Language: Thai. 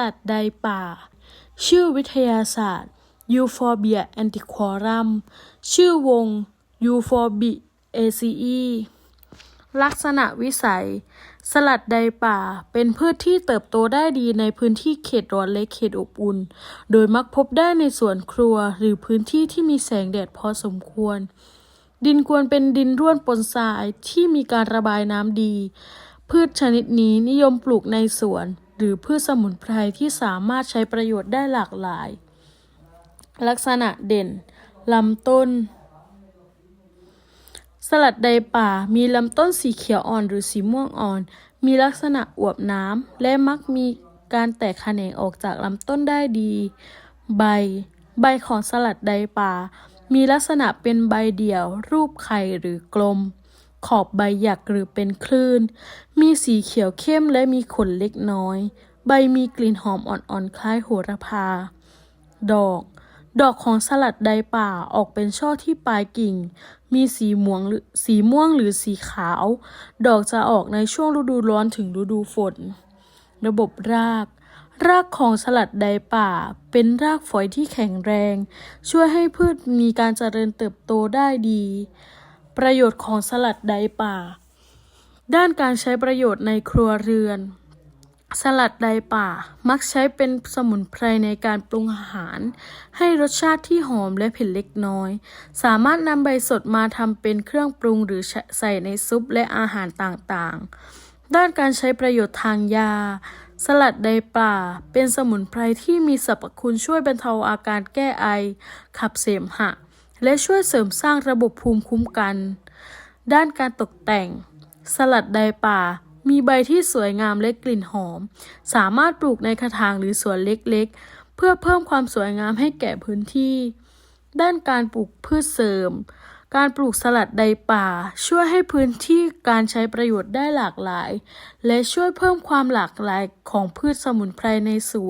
ลัดใดป่า ชื่อวิทยาศาสตร์ Euphorbia antiquorum ชื่อวง Euphorbiaceae ลักษณะวิสัย สลัดใดป่าเป็นพืชที่เติบโตได้ดีในพื้นที่เขตร้อนและเขตอบอุ่น โดยมักพบได้ในสวนครัวหรือพื้นที่ที่มีแสงแดดพอสมควร ดินควรเป็นดินร่วนปนทรายที่มีการระบายน้ำดี พืชชนิดนี้นิยมปลูกในสวน หรือพืชสมุนไพรที่สามารถใช้ประโยชน์ได้หลากหลาย ลักษณะเด่น ลำต้น สลัดใดป่ามีลำต้นสีเขียวอ่อนหรือสีม่วงอ่อน มีลักษณะอวบน้ำและมักมีการแตกแขนงออกจากลำต้นได้ดี ใบ ใบของสลัดใดป่า มีลักษณะเป็นใบเดี่ยว รูปไข่หรือกลม ขอบใบหยักหรือเป็นคลื่น มีสีเขียวเข้มและมีขนเล็กน้อย ใบมีกลิ่นหอมอ่อนๆ คล้ายโหระพา ดอก ดอกของสลัดใดป่าออกเป็นช่อที่ปลายกิ่ง มีสีม่วงหรือสีม่วงหรือสีขาว ดอกจะออกในช่วงฤดูร้อนถึงฤดูฝน ระบบรากรากของสลัดใดป่าเป็นรากฝอยที่แข็งแรง ช่วยให้พืชมีการเจริญเติบโตได้ดี ประโยชน์ของสลัดใดป่า ด้านการใช้ประโยชน์ในครัวเรือน สลัดใดป่ามักใช้เป็นสมุนไพรในการปรุงอาหาร ให้รสชาติที่หอมและเผ็ดเล็กน้อย สามารถนำใบสดมาทำเป็นเครื่องปรุงหรือใส่ในซุปและอาหารต่างๆ ด้านการใช้ประโยชน์ทางยาสลัดใดป่าเป็นสมุนไพรที่มีสรรพคุณช่วยบรรเทาอาการแก้ไอ ขับเสมหะ และช่วยเสริมสร้างระบบภูมิคุ้มกัน ด้านการตกแต่ง สลัดใดป่า มีใบที่สวยงามและกลิ่นหอม สามารถปลูกในกระถางหรือสวนเล็กๆ เพื่อเพิ่มความสวยงามให้แก่พื้นที่ ด้านการปลูกพืชเสริม การปลูกสลัดใดป่า ช่วยให้พื้นที่การใช้ประโยชน์ได้หลากหลาย และช่วยเพิ่มความหลากหลายของพืชสมุนไพรในสวน